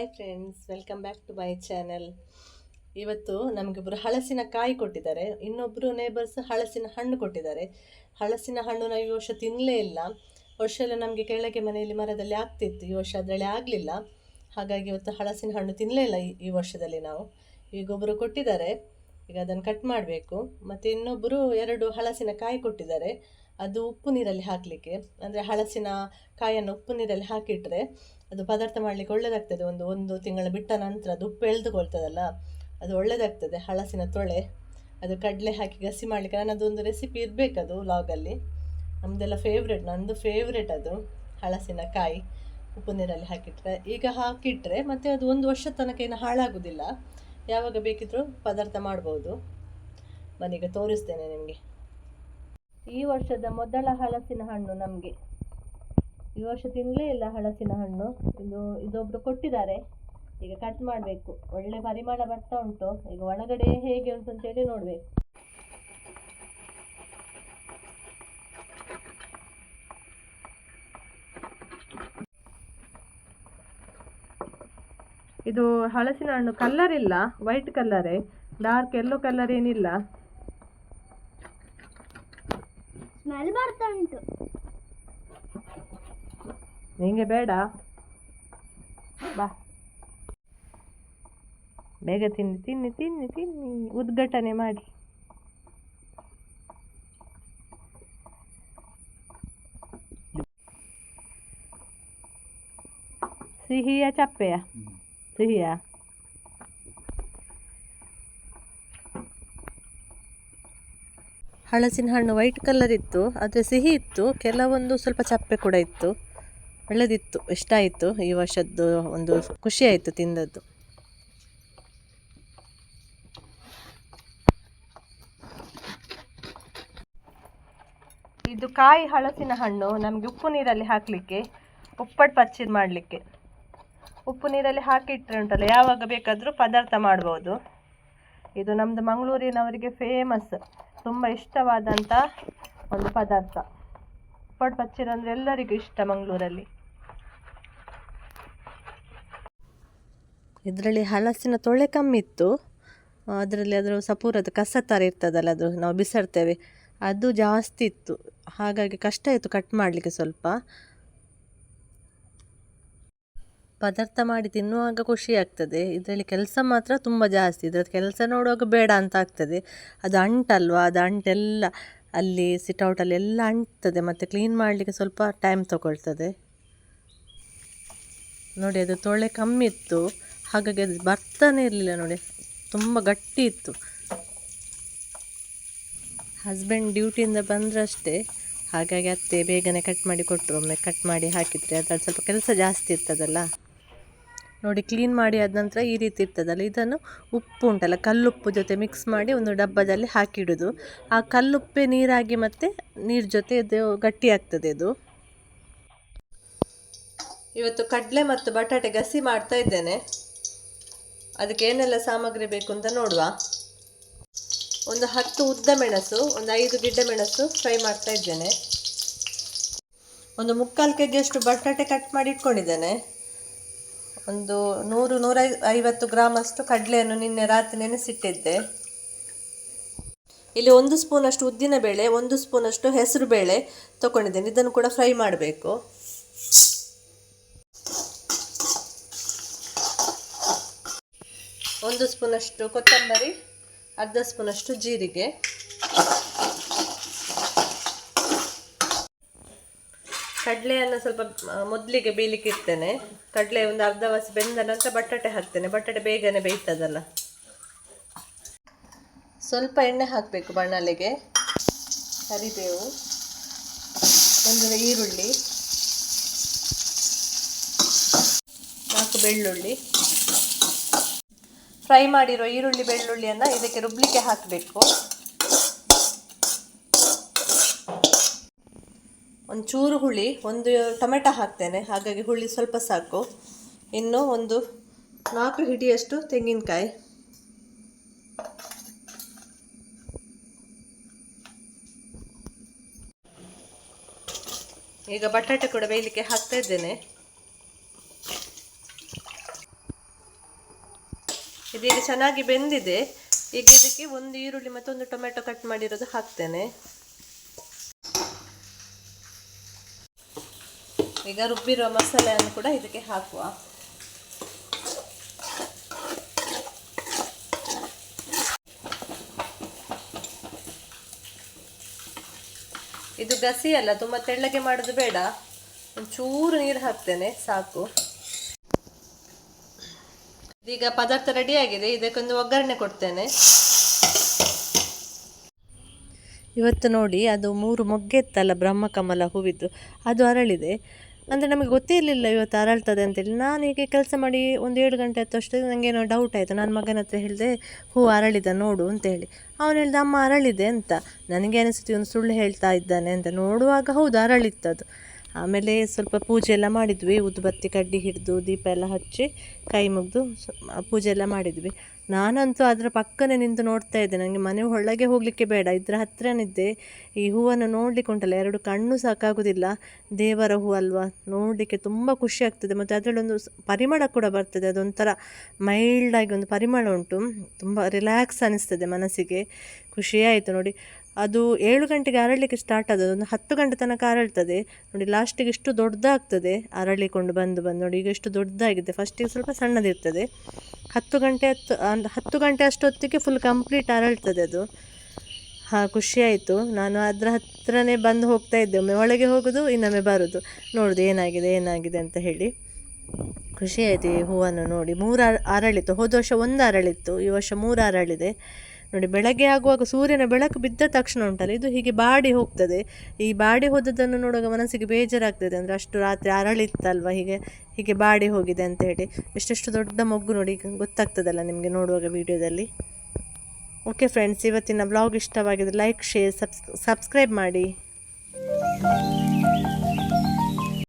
Hi friends welcome back to my channel ಇವತ್ತು ನಮಗಿಬ್ಬರು ಹಳಸಿನ ಕಾಯಿ ಕೊಟ್ಟಿದ್ದಾರೆ. ಇನ್ನೊಬ್ಬರು ನೇಬರ್ಸ್ ಹಳಸಿನ ಹಣ್ಣು ಕೊಟ್ಟಿದ್ದಾರೆ. ಹಳಸಿನ ಹಣ್ಣು ನಾವು ಈ ವರ್ಷ ತಿನ್ನಲೇ ಇಲ್ಲ. ವರ್ಷ ಎಲ್ಲ ನಮಗೆ ಕೆಳಗೆ ಮನೆಯಲ್ಲಿ ಮರದಲ್ಲಿ ಆಗ್ತಿತ್ತು. ಈ ವರ್ಷ ಅದರಲ್ಲಿ ಆಗಲಿಲ್ಲ. ಹಾಗಾಗಿ ಇವತ್ತು ಹಳಸಿನ ಹಣ್ಣು ತಿನ್ನಲೇ ಇಲ್ಲ ಈ- ವರ್ಷದಲ್ಲಿ ನಾವು. ಈಗ ಒಬ್ಬರು ಕೊಟ್ಟಿದ್ದಾರೆ. ಈಗ ಅದನ್ನು ಕಟ್ ಮಾಡಬೇಕು. ಮತ್ತು ಇನ್ನೊಬ್ಬರು ಎರಡು ಹಳಸಿನ ಕಾಯಿ ಕೊಟ್ಟಿದ್ದಾರೆ. ಅದು ಉಪ್ಪು ನೀರಲ್ಲಿ ಹಾಕಲಿಕ್ಕೆ. ಅಂದರೆ ಹಳಸಿನ ಕಾಯನ್ನು ಉಪ್ಪು ನೀರಲ್ಲಿ ಹಾಕಿಟ್ರೆ ಅದು ಪದಾರ್ಥ ಮಾಡಲಿಕ್ಕೆ ಒಳ್ಳೆಯದಾಗ್ತದೆ ಒಂದು ಒಂದು ತಿಂಗಳ ಬಿಟ್ಟ ನಂತರ ಅದು ಉಪ್ಪು ಎಳೆದುಕೊಳ್ತದಲ್ಲ, ಅದು ಒಳ್ಳೆಯದಾಗ್ತದೆ ಹಲಸಿನ ತೊಳೆ, ಅದು ಕಡಲೆ ಹಾಕಿ ಗಸಿ ಮಾಡಲಿಕ್ಕೆ ನನ್ನದು ಒಂದು ರೆಸಿಪಿ ಇರಬೇಕದು ಲಾಗಲ್ಲಿ ನಮ್ಮದೆಲ್ಲ ಫೇವ್ರೇಟ್ ನಂದು ಫೇವ್ರೇಟ್ ಅದು ಹಳಸಿನ ಕಾಯಿ. ಉಪ್ಪು ನೀರಲ್ಲಿ ಹಾಕಿಟ್ರೆ, ಈಗ ಹಾಕಿಟ್ರೆ ಮತ್ತು ಅದು ಒಂದು ವರ್ಷ ತನಕ ಏನು ಹಾಳಾಗೋದಿಲ್ಲ. ಯಾವಾಗ ಬೇಕಿದ್ರೂ ಪದಾರ್ಥ ಮಾಡ್ಬೋದು. ಮನೆಗೆ ತೋರಿಸ್ತೇನೆ ನಿಮಗೆ. ಈ ವರ್ಷದ ಮೊದಲ ಹಲಸಿನ ಹಣ್ಣು ನಮಗೆ. ಈ ವರ್ಷ ತಿನ್ನಲೇ ಇಲ್ಲ ಹಲಸಿನ ಹಣ್ಣು ಇದು ಇದೊಬ್ರು ಕೊಟ್ಟಿದ್ದಾರೆ. ಈಗ ಕಟ್ ಮಾಡಬೇಕು. ಒಳ್ಳೆ ಪರಿಮಳ ಬರ್ತಾ ಉಂಟು. ಈಗ ಒಳಗಡೆ ಹೇಗೆ ಉಂಟು ಅಂತೇಳಿ ನೋಡಬೇಕು. ಇದು ಹಲಸಿನ ಹಣ್ಣು ಕಲರ್ ಇಲ್ಲ. ವೈಟ್ ಕಲ್ಲರೇ ಡಾರ್ಕ್ ಎಲ್ಲೋ ಕಲರ್ ಏನಿಲ್ಲ. ಸ್ಮೆಲ್ ಬರ್ತಾ ಉಂಟು. ನಿಂಗೆ ಬೇಡ. ಬಾ. ಬೇಗ ತಿನ್ನಿ ತಿನ್ನಿ ತಿನ್ನಿ ತಿನ್ನಿ. ಉದ್ಘಾಟನೆ ಮಾಡಿ. ಸಿಹಿಯ ಚಪ್ಪೆಯ? ಸಿಹಿಯ? ಹಳಸಿನ ಹಣ್ಣು ವೈಟ್ ಕಲರ್ ಇತ್ತು, ಆದರೆ ಸಿಹಿ ಇತ್ತು. ಕೆಲವೊಂದು ಸ್ವಲ್ಪ ಚಪ್ಪೆ ಕೂಡ ಇತ್ತು. ಒಳ್ಳೆದಿತ್ತು, ಇಷ್ಟ ಆಯಿತು. ಈ ವರ್ಷದ್ದು ಒಂದು ಖುಷಿ ಆಯಿತು ತಿಂದದ್ದು. ಇದು ಕಾಯಿ ಹಲಸಿನ ಹಣ್ಣು. ನಮಗೆ ಉಪ್ಪು ನೀರಲ್ಲಿ ಹಾಕಲಿಕ್ಕೆ, ಉಪ್ಪಟ್ಟು ಪಚ್ಚಿದ್ ಮಾಡಲಿಕ್ಕೆ. ಉಪ್ಪು ನೀರಲ್ಲಿ ಹಾಕಿಟ್ರೆ ಉಂಟಲ್ಲ ಯಾವಾಗ ಬೇಕಾದರೂ ಪದಾರ್ಥ ಮಾಡ್ಬೋದು. ಇದು ನಮ್ಮದು ಮಂಗಳೂರಿನವರಿಗೆ ಫೇಮಸ್ ತುಂಬ ಇಷ್ಟವಾದಂಥ ಒಂದು ಪದಾರ್ಥ. ಉಪ್ಪಟ್ಟು ಪಚ್ಚಿರು ಅಂದರೆ ಎಲ್ಲರಿಗೂ ಇಷ್ಟ ಮಂಗಳೂರಲ್ಲಿ. ಇದರಲ್ಲಿ ಹಲಸಿನ ತೊಳೆ ಕಮ್ಮಿ ಇತ್ತು. ಅದರಲ್ಲಿ ಅದರ ಸಪೂರದ ಕಸ ಥರ ಇರ್ತದಲ್ಲ, ಅದು ನಾವು ಬಿಸಾಡ್ತೇವೆ. ಅದು ಜಾಸ್ತಿ ಇತ್ತು. ಹಾಗಾಗಿ ಕಷ್ಟ ಇತ್ತು ಕಟ್ ಮಾಡಲಿಕ್ಕೆ ಸ್ವಲ್ಪ. ಪದಾರ್ಥ ಮಾಡಿ ತಿನ್ನುವಾಗ ಖುಷಿ ಆಗ್ತದೆ. ಇದರಲ್ಲಿ ಕೆಲಸ ಮಾತ್ರ ತುಂಬ ಜಾಸ್ತಿ. ಇದರದ್ದು ಕೆಲಸ ನೋಡುವಾಗ ಬೇಡ ಅಂತ ಆಗ್ತದೆ. ಅದು ಅಂಟಲ್ವಾ? ಅದು ಅಂಟೆಲ್ಲ ಅಲ್ಲಿ ಸಿಟೌಟಲ್ಲಿ ಎಲ್ಲ ಅಂಟ್ತದೆ. ಮತ್ತು ಕ್ಲೀನ್ ಮಾಡಲಿಕ್ಕೆ ಸ್ವಲ್ಪ ಟೈಮ್ ತಗೊಳ್ತದೆ. ನೋಡಿ, ಅದು ತೊಳೆ ಕಮ್ಮಿ ಇತ್ತು. ಹಾಗಾಗಿ ಅದು ಬರ್ತಾನೆ ಇರಲಿಲ್ಲ ನೋಡಿ. ತುಂಬ ಗಟ್ಟಿ ಇತ್ತು. ಹಸ್ಬೆಂಡ್ ಡ್ಯೂಟಿಯಿಂದ ಬಂದ್ರಷ್ಟೇ. ಹಾಗಾಗಿ ಅತ್ತೆ ಬೇಗನೆ ಕಟ್ ಮಾಡಿ ಕೊಟ್ಟರು ಒಮ್ಮೆ ಕಟ್ ಮಾಡಿ ಹಾಕಿದರೆ ಅದ್ರಲ್ಲಿ ಸ್ವಲ್ಪ ಕೆಲಸ ಜಾಸ್ತಿ ಇರ್ತದಲ್ಲ. ನೋಡಿ ಕ್ಲೀನ್ ಮಾಡಿ ಆದ ನಂತರ ಈ ರೀತಿ ಇರ್ತದಲ್ಲ. ಇದನ್ನು ಉಪ್ಪು ಉಂಟಲ್ಲ, ಕಲ್ಲುಪ್ಪು ಜೊತೆ ಮಿಕ್ಸ್ ಮಾಡಿ ಒಂದು ಡಬ್ಬದಲ್ಲಿ ಹಾಕಿಡೋದು. ಆ ಕಲ್ಲುಪ್ಪೆ ನೀರಾಗಿ ಮತ್ತು ನೀರು ಜೊತೆ ಇದು ಗಟ್ಟಿ ಆಗ್ತದೆ ಇದು. ಇವತ್ತು ಕಡಲೆ ಮತ್ತು ಬಟಾಟೆ ಗಸಿ ಮಾಡ್ತಾ ಇದ್ದೇನೆ. ಅದಕ್ಕೆ ಏನೆಲ್ಲ ಸಾಮಗ್ರಿ ಬೇಕು ಅಂತ ನೋಡುವ. ಒಂದು ಹತ್ತು ಉದ್ದ ಮೆಣಸು, ಒಂದು ಐದು ಗಿಡ್ಡ ಮೆಣಸು ಫ್ರೈ ಮಾಡ್ತಾ ಇದ್ದೇನೆ. ಒಂದು ಮುಕ್ಕಾಲು ಕೆ ಜಿಯಷ್ಟು ಬಟಾಟೆ ಕಟ್ ಮಾಡಿ ಇಟ್ಕೊಂಡಿದ್ದೇನೆ. ಒಂದು ನೂರು ನೂರ ಐವತ್ತು ಗ್ರಾಮಷ್ಟು ಕಡಲೆಯನ್ನು ನಿನ್ನೆ ರಾತ್ರಿ ನೆನೆಸಿಟ್ಟಿದ್ದೆ. ಇಲ್ಲಿ ಒಂದು ಸ್ಪೂನಷ್ಟು ಉದ್ದಿನ ಬೇಳೆ, ಒಂದು ಸ್ಪೂನಷ್ಟು ಹೆಸರು ಬೇಳೆ ತೊಗೊಂಡಿದ್ದೇನೆ ಇದನ್ನು ಕೂಡ ಫ್ರೈ ಮಾಡಬೇಕು. ಒಂದು ಸ್ಪೂನಷ್ಟು ಕೊತ್ತಂಬರಿ, ಅರ್ಧ ಸ್ಪೂನಷ್ಟು ಜೀರಿಗೆ. ಕಡಲೆಯನ್ನು ಸ್ವಲ್ಪ ಮೊದಲಿಗೆ ಬೇಯಲಿಕ್ಕೆ ಇಡ್ತೇನೆ. ಕಡಲೆ ಒಂದು ಅರ್ಧ ವಾಸಿ ಬೆಂದ ನಂತರ ಬಟಾಟೆ ಹಾಕ್ತೇನೆ. ಬಟಾಟೆ ಬೇಗನೆ ಬೇಯ್ತದಲ್ಲ. ಸ್ವಲ್ಪ ಎಣ್ಣೆ ಹಾಕಬೇಕು ಬಣ್ಣಲೆಗೆ. ಕರಿಬೇವು ಒಂದು ಈರುಳ್ಳಿ, ನಾಲ್ಕು ಬೆಳ್ಳುಳ್ಳಿ. ಫ್ರೈ ಮಾಡಿರೋ ಈರುಳ್ಳಿ, ಬೆಳ್ಳುಳ್ಳಿಯನ್ನು ಇದಕ್ಕೆ ರುಬ್ಲಿಕ್ಕೆ ಹಾಕಬೇಕು. ಒಂದು ಚೂರು ಹುಳಿ, ಒಂದು ಟೊಮೆಟೊ ಹಾಕ್ತೇನೆ, ಹಾಗಾಗಿ ಹುಳಿ ಸ್ವಲ್ಪ ಸಾಕು. ಇನ್ನು ಒಂದು ನಾಲ್ಕು ಹಿಡಿಯಷ್ಟು ತೆಂಗಿನಕಾಯಿ. ಈಗ ಬಟಾಟೆ ಕೂಡ ಬೇಯಲಿಕ್ಕೆ ಹಾಕ್ತಾ ಇದ್ದೇನೆ. ಇದೀಗ ಚೆನ್ನಾಗಿ ಬೆಂದಿದೆ. ಈಗ ಇದಕ್ಕೆ ಒಂದು ಈರುಳ್ಳಿ ಮತ್ತು ಒಂದು ಟೊಮೆಟೊ ಕಟ್ ಮಾಡಿರೋದು ಹಾಕ್ತೇನೆ. ಈಗ ರುಬ್ಬಿರುವ ಮಸಾಲೆಯನ್ನು ಕೂಡ ಇದಕ್ಕೆ ಹಾಕುವ. ಇದು ಗಸಿ ಅಲ್ಲ, ತುಂಬ ತೆಳ್ಳಗೆ ಮಾಡೋದು ಬೇಡ. ಒಂಚೂರು ನೀರು ಹಾಕ್ತೇನೆ, ಸಾಕು. ಇದೀಗ ಪದಾರ್ಥ ರೆಡಿ ಆಗಿದೆ. ಇದಕ್ಕೊಂದು ಒಗ್ಗರಣೆ ಕೊಡ್ತೇನೆ. ಇವತ್ತು ನೋಡಿ, ಅದು ಮೂರು ಮೊಗ್ಗೆ ಇತ್ತಲ್ಲ ಬ್ರಹ್ಮಕಮಲ ಹೂವಿದ್ದು. ಅದು ಅರಳಿದೆ. ಅಂದರೆ ನಮಗೆ ಗೊತ್ತೇ ಇರಲಿಲ್ಲ ಇವತ್ತು ಅರಳ್ತದೆ ಅಂತೇಳಿ. ನಾನು ಹೀಗೆ ಕೆಲಸ ಮಾಡಿ ಒಂದು ಏಳು ಗಂಟೆ ಹತ್ತಷ್ಟು ನನಗೇನೋ ಡೌಟ್ ಆಯಿತು. ನನ್ನ ಮಗನ ಹತ್ರ ಹೇಳಿದೆ, ಹೂ, ಅರಳಿದ ನೋಡು ಅಂತ ಹೇಳಿ. ಅವನು ಹೇಳ್ದ, ಅಮ್ಮ, ಅರಳಿದೆ ಅಂತ. ನನಗೆ ಅನಿಸುತ್ತೆ, ಇವನು ಸುಳ್ಳು ಹೇಳ್ತಾ ಇದ್ದಾನೆ ಅಂತ. ನೋಡುವಾಗ ಹೌದು, ಅರಳಿತ್ತದು. ಆಮೇಲೆ ಸ್ವಲ್ಪ ಪೂಜೆ ಎಲ್ಲ ಮಾಡಿದ್ವಿ. ಉದ್ಬತ್ತಿ ಕಡ್ಡಿ ಹಿಡಿದು, ದೀಪ ಎಲ್ಲ ಹಚ್ಚಿ ಕೈ ಮುಗಿದು ಪೂಜೆ ಎಲ್ಲ ಮಾಡಿದ್ವಿ. ನಾನಂತೂ ಅದರ ಪಕ್ಕನೇ ನಿಂತು ನೋಡ್ತಾ ಇದ್ದೆ. ನನಗೆ ಮನೆ ಒಳಗೆ ಹೋಗಲಿಕ್ಕೆ ಬೇಡ. ಇದರ ಹತ್ರನಿದ್ದೆ. ಈ ಹೂವನ್ನು ನೋಡಲಿಕ್ಕೆ ಉಂಟಲ್ಲ, ಎರಡು ಕಣ್ಣು ಸಾಕಾಗೋದಿಲ್ಲ. ದೇವರ ಹೂ ಅಲ್ವಾ? ನೋಡಲಿಕ್ಕೆ ತುಂಬ ಖುಷಿ ಆಗ್ತದೆ. ಮತ್ತು ಅದರಲ್ಲೊಂದು ಪರಿಮಳ ಕೂಡ ಬರ್ತದೆ. ಅದೊಂಥರ ಮೈಲ್ಡಾಗಿ ಒಂದು ಪರಿಮಳ ಉಂಟು. ತುಂಬ ರಿಲ್ಯಾಕ್ಸ್ ಅನಿಸ್ತದೆ ಮನಸ್ಸಿಗೆ. ಖುಷಿಯಾಯಿತು ನೋಡಿ. ಅದು ಏಳು ಗಂಟೆಗೆ ಅರಳಲಿಕ್ಕೆ ಸ್ಟಾರ್ಟ್ ಆದದ್ದು. ಒಂದು ಹತ್ತು ಗಂಟೆ ತನಕ ಅರಳ್ತದೆ. ನೋಡಿ ಲಾಸ್ಟಿಗೆ ಇಷ್ಟು ದೊಡ್ಡದಾಗ್ತದೆ. ಅರಳಿಕೊಂಡು ಬಂದು ಬಂದು. ನೋಡಿ, ಈಗ ಎಷ್ಟು ದೊಡ್ಡದಾಗಿದೆ. ಫಸ್ಟಿಗೆ ಸ್ವಲ್ಪ ಸಣ್ಣದಿರ್ತದೆ. ಹತ್ತು ಗಂಟೆ ಹತ್ತು ಹತ್ತು ಗಂಟೆ ಅಷ್ಟೊತ್ತಿಗೆ ಫುಲ್ ಕಂಪ್ಲೀಟ್ ಅರಳ್ತದೆ ಅದು. ಹಾಂ ಖುಷಿಯಾಯಿತು ನಾನು ಅದರ ಹತ್ರನೇ ಬಂದು ಹೋಗ್ತಾ ಇದ್ದೆ. ಒಮ್ಮೆ ಒಳಗೆ ಹೋಗೋದು, ಇನ್ನೊಮ್ಮೆ ಬರೋದು. ನೋಡೋದು ಏನಾಗಿದೆ ಏನಾಗಿದೆ ಅಂತ ಹೇಳಿ. ಖುಷಿಯಾಯಿತು ಈ ಹೂವನ್ನು ನೋಡಿ. ಮೂರು ಅರಳಿತ್ತು. ಅರಳಿತು ಹೋದ ವರ್ಷ ಒಂದು ಅರಳಿತ್ತು. ಈ ವರ್ಷ ಮೂರು ಅರಳಿದೆ. ನೋಡಿ, ಬೆಳಗ್ಗೆ ಆಗುವಾಗ ಸೂರ್ಯನ ಬೆಳಕು ಬಿದ್ದ ತಕ್ಷಣ ಉಂಟಲ್ಲ, ಇದು ಹೀಗೆ ಬಾಡಿ ಹೋಗ್ತದೆ. ಈ ಬಾಡಿ ಹೋದದ್ದನ್ನು ನೋಡುವಾಗ ಮನಸ್ಸಿಗೆ ಬೇಜಾರಾಗ್ತದೆ, ಅಂದರೆ ಅಷ್ಟು ರಾತ್ರಿ ಅರಳಿತ್ತಲ್ವ ಹೀಗೆ ಹೀಗೆ ಬಾಡಿ ಹೋಗಿದೆ ಅಂತ ಹೇಳಿ. ಎಷ್ಟೆಷ್ಟು ದೊಡ್ಡ ಮೊಗ್ಗು ನೋಡಿ ಗೊತ್ತಾಗ್ತದಲ್ಲ ನಿಮಗೆ ನೋಡುವಾಗ ವಿಡಿಯೋದಲ್ಲಿ. ಓಕೆ ಫ್ರೆಂಡ್ಸ್ ಇವತ್ತಿನ ಬ್ಲಾಗ್ ಇಷ್ಟವಾಗಿದೆ. ಲೈಕ್ ಶೇರ್ ಸಬ್ಸ್ ಸಬ್ಸ್ಕ್ರೈಬ್ ಮಾಡಿ.